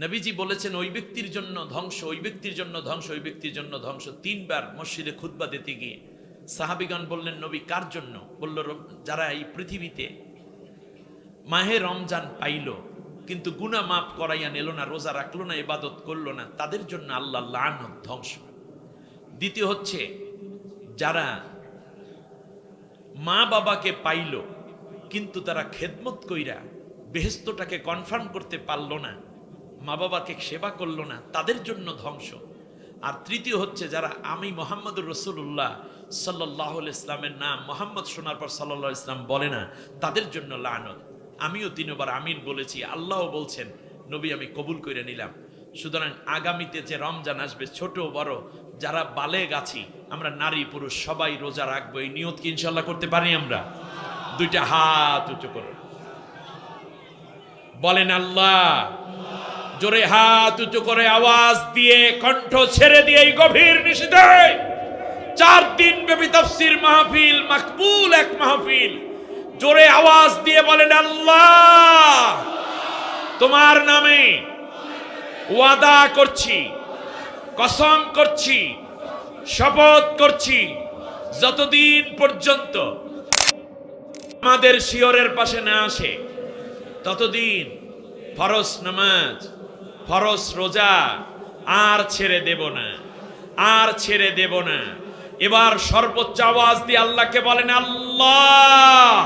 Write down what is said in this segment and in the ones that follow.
নবীজি বলেছেন, ওই ব্যক্তির জন্য ধ্বংস, ওই ব্যক্তির জন্য ধ্বংস, ওই ব্যক্তির জন্য ধ্বংস। তিনবার মসজিদে খুতবা দিতে গিয়ে সাহাবিগণ বললেন, নবী, কার জন্য? বলল "রব- যারা এই পৃথিবীতে মাহে রমজান পাইল, কিন্তু গুনা মাফ করাইয়া নিল না, রোজা রাখল না, ইবাদত করল না, তাদের জন্য আল্লাহ লানত ধ্বংস। দ্বিতীয় হচ্ছে, যারা মা বাবাকে পাইল, কিন্তু তারা খেদমত কইরা বেহেস্তটাকে কনফার্ম করতে পারল না মা বাবাকে সেবা করল না, তাদের জন্য ধ্বংস। আর তৃতীয় হচ্ছে যারা আমি মোহাম্মদুর রসুল্লাহ সাল্লাহ ইসলামের নাম মোহাম্মদ শোনার পর সাল্লাহ ইসলাম বলে না, তাদের জন্য লানত। আমিও তিনবার আমিন বলেছি, আল্লাহও বলছেন, নবী আমি কবুল করে নিলাম। সুতরাং আগামীতে যে রমজান আসবে, ছোট বড়, যারা বালে গাছি আমরা নারী পুরুষ, সবাই রোজা রাখব। এই নিয়ত কি ইনশাল্লাহ করতে পারি আমরা? দুইটা হাত উঁচু করো। বলেন আল্লাহ জোরে হাত উঁচু করে আওয়াজ দিয়ে কণ্ঠ ছেড়ে দিয়ে এই গভীর নিষেধে চার দিন ব্যাপী তফসির মাহফিল, মাকবুল এক মাহফিল। জোরে আওয়াজ দিয়ে বলেন, আল্লাহ, তোমার নামে ওয়াদা করছি, কসম করছি, শপথ করছি, যতদিন পর্যন্ত আমাদের শিয়রের পাশে না আসে, ততদিন ফরস নামাজ ফরস রোজা আর ছেড়ে দেব না, আর ছেড়ে দেব না। এবার সর্বোচ্চ আওয়াজ দিয়ে আল্লাহকে বলেন, আল্লাহ,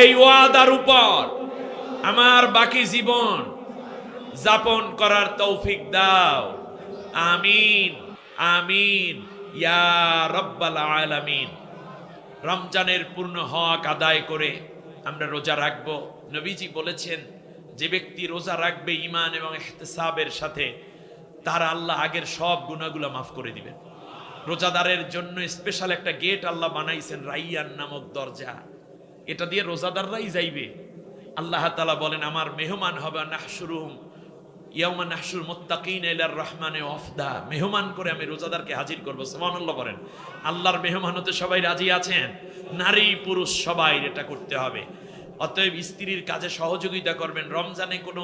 এই ওয়াদার উপর আমার বাকি জীবন যাপন করার তৌফিক দাও। আমিন আমিন, ইয়া রব্বাল আলামিন। রমজানের পূর্ণ হক আদায় করে আমরা রোজা রাখব। নবীজি বলেছেন যে ব্যক্তি রোজা রাখবে ইমান এবং ইহতেসাবের সাথে, তার আল্লাহ আগের সব গুণাগুলো মাফ করে দিবেন। রোজাদারের জন্য স্পেশাল একটা গেট আল্লাহ বানাইছেন, রাইয়ান নামক দরজা। এটা দিয়ে রোজাদাররাই যাইবে। আল্লাহ তালা বলেন, আমার মেহমান হবে নাহশুরুহুম, ইয়াউমা নাহশুর মুত্তাকিন ইলার রহমানে ওয়াফদা। মেহমান করে আমি রোজাদারকে হাজির করব, সুবহানাল্লাহ বলেন। আল্লাহর মেহমান হতে সবাই রাজি আছেন? নারী পুরুষ সবাই এটা করতে হবে। অতএব স্ত্রীর কাজে সহযোগিতা করবেন। রমজানে কোনো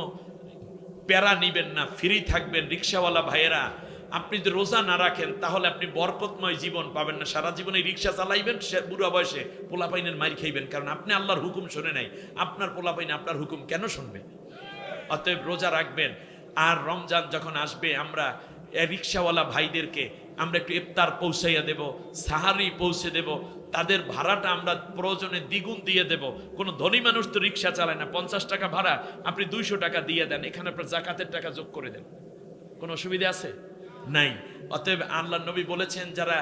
প্যারা নিবেন না, ফ্রি থাকবেন। রিক্সাওয়ালা ভাইয়েরা, আপনি যদি রোজা না রাখেন, তাহলে আপনি বরকতময় জীবন পাবেন না। সারা জীবনে রিক্সা চালাইবেন, সে বুড়া বয়সে পোলাপাইনের মার খাইবেন। কারণ আপনি আল্লাহর হুকুম শুনে নাই। আপনার পোলাপাইন আপনার হুকুম কেন শুনবে? অতএব রোজা রাখবেন। আর রমজান যখন আসবে, আমরা রিক্সাওয়ালা ভাইদেরকে আমরা একটু ইফতার পৌঁছাইয়া দেব, সাহারি পৌঁছে দেব। তাদের ভাড়াটা আমরা প্রয়োজনে দ্বিগুণ দিয়ে দেব। কোনো ধনী মানুষ তো রিক্সা চালায় না। পঞ্চাশ টাকা ভাড়া, আপনি দুইশো টাকা দিয়ে দেন। এখানে আপনার জাকাতের টাকা যোগ করে দেন। কোনো অসুবিধা আছে? নাই। অতএব আল্লাহ নবী বলেছেন, যারা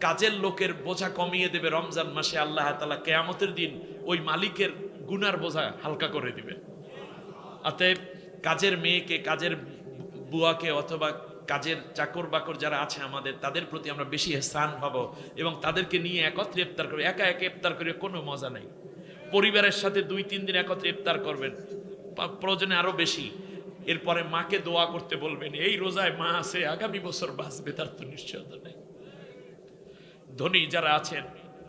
কাজের লোকের বোঝা কমিয়ে দেবে রমজান মাসে, আল্লাহ তালা কেয়ামতের দিন ওই মালিকের গুনার বোঝা হালকা করে দিবে অতএব কাজের মেয়েকে, কাজের বুয়াকে অথবা কাজের চাকর বাকর যারা আছে আমাদের, তাদের প্রতি আমরা বেশি স্থান পাবো এবং তাদেরকে নিয়ে একত্রে ইফতার করব। একা একা ইফতার করে কোনো মজা নাই। পরিবারের সাথে দুই, তিন দিন একত্রে ইফতার করবেন। প্রয়োজনে আরও বেশি। এরপরে মাকে দোয়া করতে বলবেন, এই রোজায় মা আছে, আগামী বছর বাঁচবে, তার তো নিশ্চয়তা নেই। ধনী যারা আছেন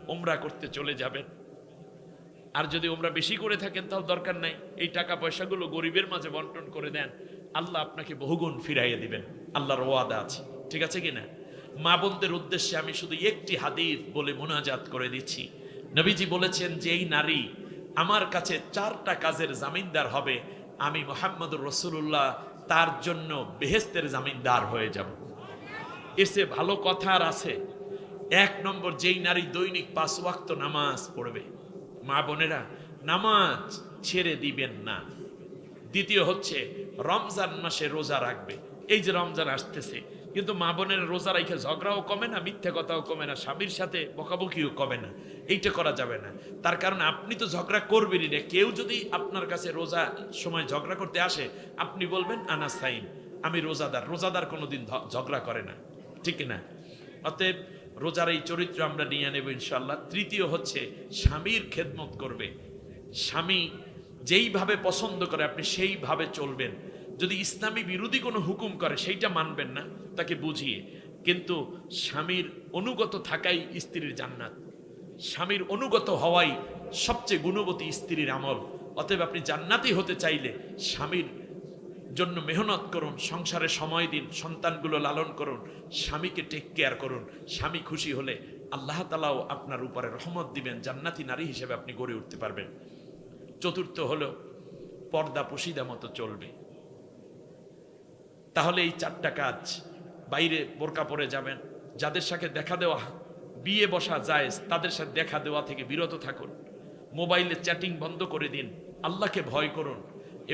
ওমরা করতে চলে যাবেন। আর যদি ওমরা বেশি করে থাকেন, তাও দরকার নাই। এই টাকা পয়সাগুলো গরিবের মাঝে বন্টন করে দেন। আল্লাহ আপনাকে বহুগুণ ফিরাইয়ে দিবেন। আল্লাহর ওয়াদা আছে, ঠিক আছে কি না মা বোনদের উদ্দেশ্যে আমি শুধু একটি হাদিস বলে মোনাজাত করে দিচ্ছি। নবীজি বলেছেন যে, এই নারী আমার কাছে চারটা কাজের জামিনদার হবে, আমি মোহাম্মদুর রসুল্লাহ তার জন্য বেহেস্তের জামিনদার হয়ে যাব। এসে ভালো কথা আর আছে, এক নম্বর যেই নারী দৈনিক পাঁচ ওয়াক্ত নামাজ পড়বে, মা বোনেরা নামাজ ছেড়ে দিবেন না। দ্বিতীয় হচ্ছে, রমজান মাসে রোজা রাখবে এই যে রমজান আসতেছে, কিন্তু মা বোনের রোজা রাখে ঝগড়াও কমে না, মিথ্যে কথাও কমে না, স্বামীর সাথে বকাবকিও কমে না, এইটা করা যাবে না। তার কারণ আপনি তো ঝগড়া করবেনই না। কেউ যদি আপনার কাছে রোজা সময় ঝগড়া করতে আসে, আপনি বলবেন, আনা সাইন আমি রোজাদার। রোজাদার কোনোদিন ঝগড়া করে না। ঠিক না অতএব রোজার এই চরিত্র আমরা নিয়ে নেব ইনশাল্লাহ তৃতীয় হচ্ছে, স্বামীর খেদমত করবে। স্বামী যেইভাবে পছন্দ করে, আপনি সেইভাবে চলবেন। যদি ইসলামী বিরোধী কোনো হুকুম করে, সেইটা মানবেন না, তাকে বুঝিয়ে। কিন্তু স্বামীর অনুগত থাকাই স্ত্রীর জান্নাত। স্বামীর অনুগত হওয়াই সবচেয়ে গুণবতী স্ত্রীর আমল। অতএব আপনি জান্নাতি হতে চাইলে স্বামীর জন্য মেহনত করুন, সংসারে সময় দিন, সন্তানগুলো লালন করুন, স্বামীকে টেক কেয়ার করুন। স্বামী খুশি হলে আল্লাহ তালাও আপনার উপরে রহমত দিবেন, জান্নাতি নারী হিসেবে আপনি গড়ে উঠতে পারবেন। চতুর্থ হলো পর্দা পুশিদা মতো চলবে। তাহলে এই চারটা কাজ বাইরে বোরকা পরে যাবেন, যাদের সাথে দেখা দেওয়া, বিয়ে বসা যায় তাদের সাথে দেখা দেওয়া থেকে বিরত থাকুন। মোবাইলে চ্যাটিং বন্ধ করে দিন, আল্লাহকে ভয় করুন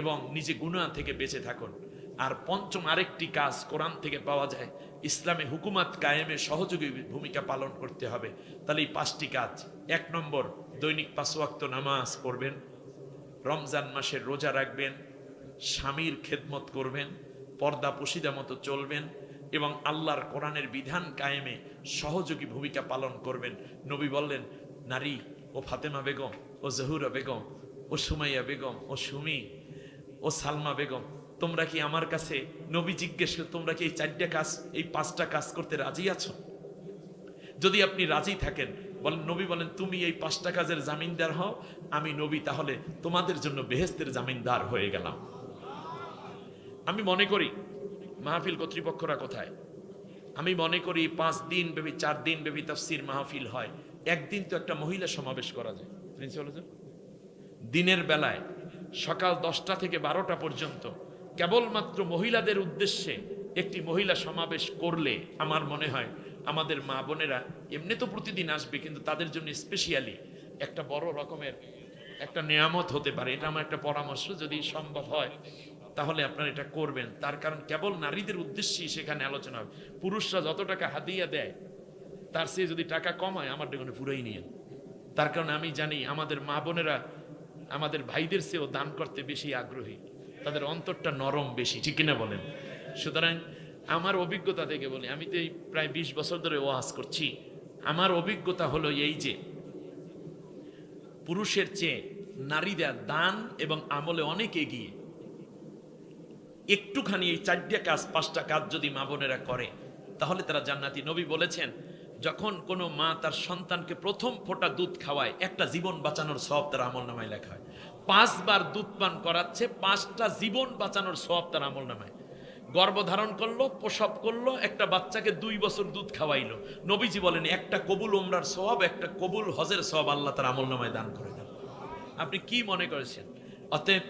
এবং নিজে গুণা থেকে বেঁচে থাকুন। আর পঞ্চম আরেকটি কাজ কোরআন থেকে পাওয়া যায়, ইসলামে হুকুমাত কায়েমে সহযোগী ভূমিকা পালন করতে হবে। তাহলে এই পাঁচটি কাজ। এক নম্বর, দৈনিক পাঁচ ওয়াক্ত নামাজ পড়বেন, রমজান মাসের রোজা রাখবেন, স্বামীর খেদমত করবেন পর্দা পুশিদা মতো চলবেন এবং আল্লাহর কোরআনের বিধান কায়েমে সহযোগী ভূমিকা পালন করবেন। নবী বললেন, নারী ও ফাতেমা বেগম ও জহুরা বেগম ও সুমাইয়া বেগম ও সুমি ও সালমা বেগম, তোমরা কি আমার কাছে নবী জিজ্ঞেস তোমরা কি এই চারটা কাজ, এই পাঁচটা কাজ করতে রাজি আছো? যদি আপনি রাজি থাকেন, বলেন, নবী বলেন, তুমি এই পাঁচটা কাজের জামিনদার হও, আমি নবী তাহলে তোমাদের জন্য বেহেস্তের জামিনদার হয়ে গেলাম। আমি মনে করি মাহফিল কর্তৃপক্ষরা কোথায়? আমি মনে করি পাঁচ দিন ব্যাপী, চার দিন ব্যাপী তফসির মাহফিল হয়। একদিন তো একটা মহিলা সমাবেশ করা যায়। প্রিন্সিপাল? দিনের বেলায় সকাল দশটা থেকে বারোটা পর্যন্ত কেবলমাত্র মহিলাদের উদ্দেশ্যে একটি মহিলা সমাবেশ করলে আমার মনে হয় আমাদের মা বোনেরা এমনি তো প্রতিদিন আসবে, কিন্তু তাদের জন্য স্পেশালি একটা বড় রকমের একটা নিয়ামত হতে পারে। এটা আমার একটা পরামর্শ, যদি সম্ভব হয়। তাহলে আপনারা এটা করবেন। তার কারণ কেবল নারীদের উদ্দেশ্যেই সেখানে আলোচনা হবে। পুরুষরা যত টাকা হাদিয়া দেয়, তার চেয়ে যদি টাকা কমায় আমার দেখুন পুরোই নিয়ে তার কারণে আমি জানি, আমাদের মা বোনেরা আমাদের ভাইদের চেয়েও দান করতে বেশি আগ্রহী। তাদের অন্তরটা নরম বেশি, ঠিক কিনা বলেন? সুতরাং আমার অভিজ্ঞতা থেকে বলি, আমি তো এই প্রায় বিশ বছর ধরে ওয়াজ করছি। আমার অভিজ্ঞতা হলো এই যে, পুরুষের চেয়ে নারীরা দান এবং আমলে অনেক এগিয়ে। একটুখানি এই চারটা কাজ, পাঁচটা কাজ যদি মা বোনেরা করে, তাহলে তারা জান্নাতি। নবী বলেছেন, যখন কোনো মা তার সন্তানকে প্রথম ফোঁটা দুধ খাওয়ায়, একটা জীবন বাঁচানোর সব তার আমল নামায় লেখা হয়। পাঁচবার দুধ পান করাচ্ছে, পাঁচটা জীবন বাঁচানোর সব তার আমল নামায়। গর্ভধারণ করল, প্রসব করল, একটা বাচ্চাকে দুই বছর দুধ খাওয়াইলো। নবীজি বলেন, একটা কবুল ওমরার সব একটা কবুল হজের সব আল্লাহ তার আমল নামায় দান করে দেন। আপনি কি মনে করেছেন? অতএব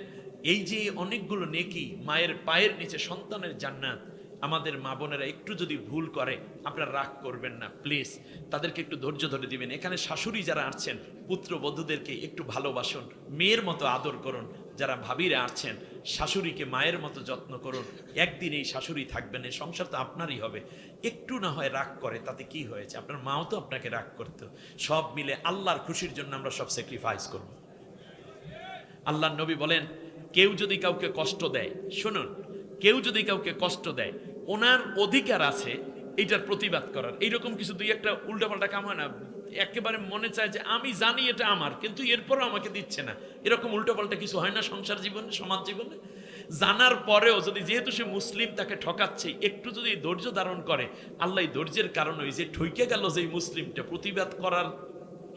এই যে অনেকগুলো নেকি মায়ের পায়ের নিচে সন্তানের জান্নাত, আমাদের মা বোনেরা একটু যদি ভুল করে, আপনারা রাগ করবেন না প্লিজ তাদেরকে একটু ধৈর্য ধরে দিবেন। এখানে শাশুড়ি যারা আসছেন পুত্র বধূদেরকে একটু ভালোবাসুন, মেয়ের মতো আদর করুন। যারা ভাবিরা আসছেন, শাশুড়িকে মায়ের মতো যত্ন করুন। একদিন এই শাশুড়ি থাকবেন, এই সংসার তো আপনারই হবে। একটু না হয় রাগ করে, তাতে কি হয়েছে? আপনার মাও তো আপনাকে রাগ করতো। সব মিলে আল্লাহর খুশির জন্য আমরা সব স্যাক্রিফাইস করব। আল্লাহ নবী বলেন কেউ যদি কাউকে কষ্ট দেয়, শুনুন, কেউ যদি কাউকে কষ্ট দেয়, ওনার অধিকার আছে এইটার প্রতিবাদ করার। এইরকম কিছু দুই একটা উল্টাপাল্টা কাম হয় না, একেবারে মনে চায় যে আমি জানি এটা আমার, কিন্তু এরপরও আমাকে দিচ্ছে না। এরকম উল্টোপাল্টা কিছু হয় না সংসার জীবনে, সমাজ জীবনে? জানার পরেও যদি যেহেতু সে মুসলিম, তাকে ঠকাচ্ছে, একটু যদি ধৈর্য ধারণ করে, আল্লাহ ধৈর্যের কারণ ওই যে ঠইকে গেল যে মুসলিমটা, প্রতিবাদ করার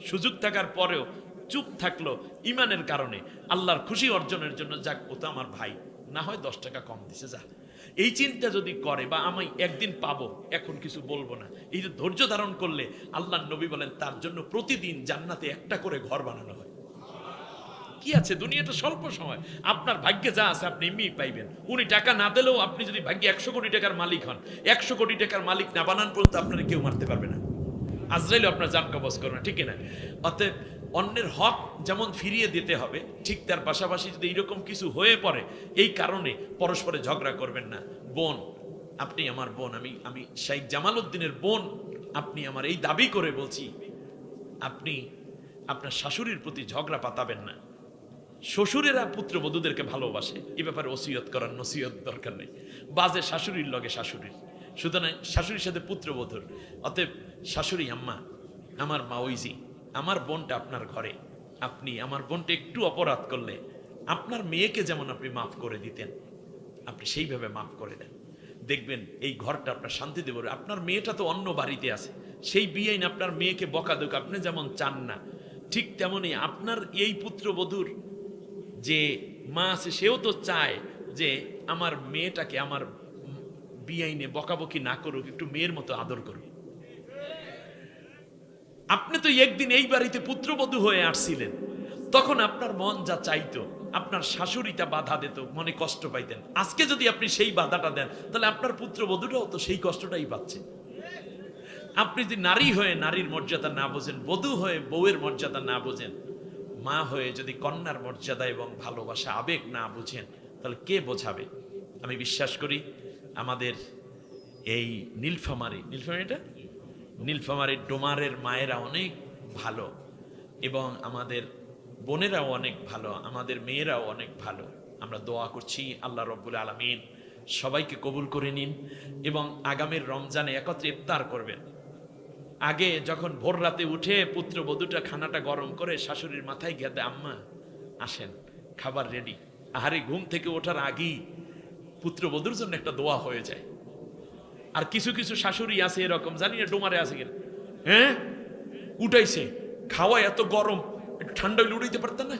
সুযোগ থাকার পরেও চুপ থাকল ইমানের কারণে। আল্লাহর খুশি অর্জনের জন্য, যাক, ও তো আমার ভাই। না হয় দশ টাকা কম দিছে, যা। এই চিন্তা যদি করে বা আমি একদিন পাবো, এখন কিছু বলব না। এই যে ধৈর্য ধারণ করলে আল্লাহ নবী বলেন, তার জন্য প্রতিদিন জান্নাতে একটা করে ঘর বানানো হয়। কি আছে? দুনিয়াটা স্বল্প সময়। আপনার ভাগ্যে যা আছে আপনি এমনি পাইবেন। উনি টাকা না দিলেও আপনি যদি ভাগ্যে একশো কোটি টাকার মালিক হন, একশো কোটি টাকার মালিক না বানান পর্যন্ত আপনারা কেউ মারতে পারবে না। আজরাইল আপনার জান কবজ করবে না, ঠিক না অতএব অন্যের হক যেমন ফিরিয়ে দিতে হবে, ঠিক তার পাশাপাশি যদি এইরকম কিছু হয়ে পড়ে, এই কারণে পরস্পরে ঝগড়া করবেন না। বোন, আপনি আমার বোন, আমি আমি শাইখ জামাল উদ্দিনের বোন, আপনি আমার এই দাবি করে বলছি, আপনি আপনার শাশুড়ির প্রতি ঝগড়া পাতাবেন না। শ্বশুরেরা পুত্রবধূদেরকে ভালোবাসে, এ ব্যাপারে ওসিয়ত করার নসিয়ত দরকার নেই। বাজে শাশুড়ির লগে শাশুড়ির। সুতরাং শাশুড়ির সাথে পুত্রবধূর। অতএব শাশুড়ি আম্মা, আমার মা ওইজি আমার বোনটা আপনার ঘরে। আপনি আমার বোনটা একটু অপরাধ করলে আপনার মেয়েকে যেমন আপনি মাফ করে দিতেন, আপনি সেইভাবে মাফ করে দেন। দেখবেন এই ঘরটা আপনার শান্তি দেব আপনার মেয়েটা তো অন্য বাড়িতে আছে। সেই বিয়ে আপনার মেয়েকে বকা দুক আপনি যেমন চান না, ঠিক তেমনই আপনার এই পুত্রবধূর যে মা আছে, সেও তো চায় যে আমার মেয়েটাকে আমার বিআইনে বকাবকি না করুক, একটু মেয়ের মতো আদর করুক। আপনি তো একদিন এই বাড়িতে পুত্রবধূ হয়ে আসছিলেন। তখন আপনার মন যা চাইতো, আপনার শাশুড়িটা বাধা দিত, মনে কষ্ট পাইতেন। আজকে যদি আপনি সেই বাধাটা দেন, তাহলে আপনার পুত্রবধূটাও তো সেই কষ্টটাই পাচ্ছে। আপনি যদি নারী হয়ে নারীর মর্যাদা না বোঝেন, বধূ হয়ে বউয়ের মর্যাদা না বোঝেন, মা হয়ে যদি কন্যার মর্যাদা এবং ভালোবাসা, আবেগ না বুঝেন, তাহলে কে বোঝাবে? আমি বিশ্বাস করি আমাদের এই নীলফামারি নীলফামারি এটা? নীলফামারির ডোমারের মায়েরা অনেক ভালো এবং আমাদের বোনেরাও অনেক ভালো, আমাদের মেয়েরাও অনেক ভালো। আমরা দোয়া করছি আল্লাহ রব্বুল আলমিন সবাইকে কবুল করে নিন এবং আগামীর রমজানে একত্রে ইফতার করবেন। আগে যখন ভোর রাতে উঠে পুত্র বধূটা খানাটা গরম করে শাশুড়ির মাথায় গেদে আম্মা, আসেন, খাবার রেডি আহারে, ঘুম থেকে ওঠার আগেই পুত্র বধূর জন্য একটা দোয়া হয়ে যায়। আর কিছু কিছু শাশুড়ি আছে এরকম, জানি না ডোমারে আছে কিনা। হ্যাঁ? উঠাইছে খাওয়া এত গরম ঠান্ডা হইলে উঠাইতে পারতেন না?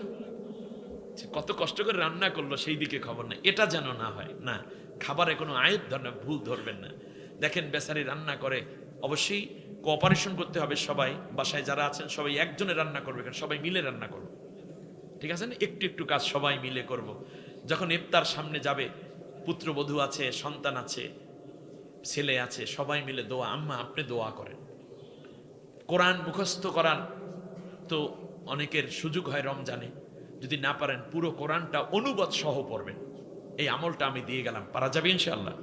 কত কষ্ট করে রান্না করল, সেই দিকে খবর না এটা যেন না হয়, না, খাবারে কোনো আয়ের ধরনের ভুল ধরবেন না। দেখেন, বেচারি রান্না করে, অবশ্যই কোঅপারেশন করতে হবে সবাই, বাসায় যারা আছেন, সবাই একজনে রান্না করবে, কারণ সবাই মিলে রান্না করব। ঠিক আছে না? একটু একটু কাজ সবাই মিলে করব। যখন ইফতার সামনে যাবে, পুত্রবধূ আছে, সন্তান আছে ছেলে আছে, সবাই মিলে দোয়া, আম্মা, আপনি দোয়া করেন। কোরআন মুখস্থ করার তো অনেকের সুযোগ হয় রমজানে। যদি না পারেন, পুরো কোরআনটা অনুবাদ সহ পড়বেন। এই আমলটা আমি দিয়ে গেলাম। পারা যাবে ইনশাল্লাহ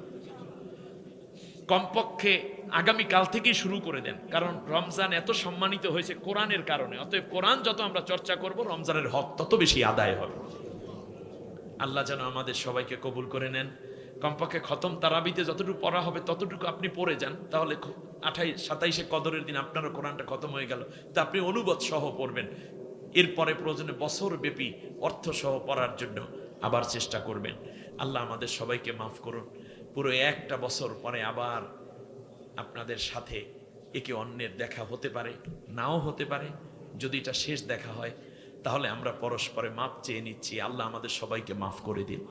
কমপক্ষে আগামী কাল থেকেই শুরু করে দেন। কারণ রমজান এত সম্মানিত হয়েছে কোরআনের কারণে। অতএব কোরআন যত আমরা চর্চা করব, রমজানের হক তত বেশি আদায় হবে। আল্লাহ যেন আমাদের সবাইকে কবুল করে নেন। কমপক্ষে খতম তারাবিতে যতটুকু পড়া হবে, ততটুকু আপনি পড়ে যান। তাহলে আঠাই, সাতাইশে কদরের দিন আপনারও কোরআনটা খতম হয়ে গেল। তা আপনি অনুবাদ সহ পড়বেন। এরপরে প্রয়োজনে বছর ব্যাপী অর্থ সহ পড়ার জন্য আবার চেষ্টা করবেন। আল্লাহ আমাদের সবাইকে মাফ করুন। পুরো একটা বছর পরে আবার আপনাদের সাথে একে অন্যের দেখা হতে পারে, নাও হতে পারে। যদি এটা শেষ দেখা হয়, তাহলে আমরা পরস্পরে মাপ চেয়ে নিচ্ছি। আল্লাহ আমাদের সবাইকে মাফ করে দিন।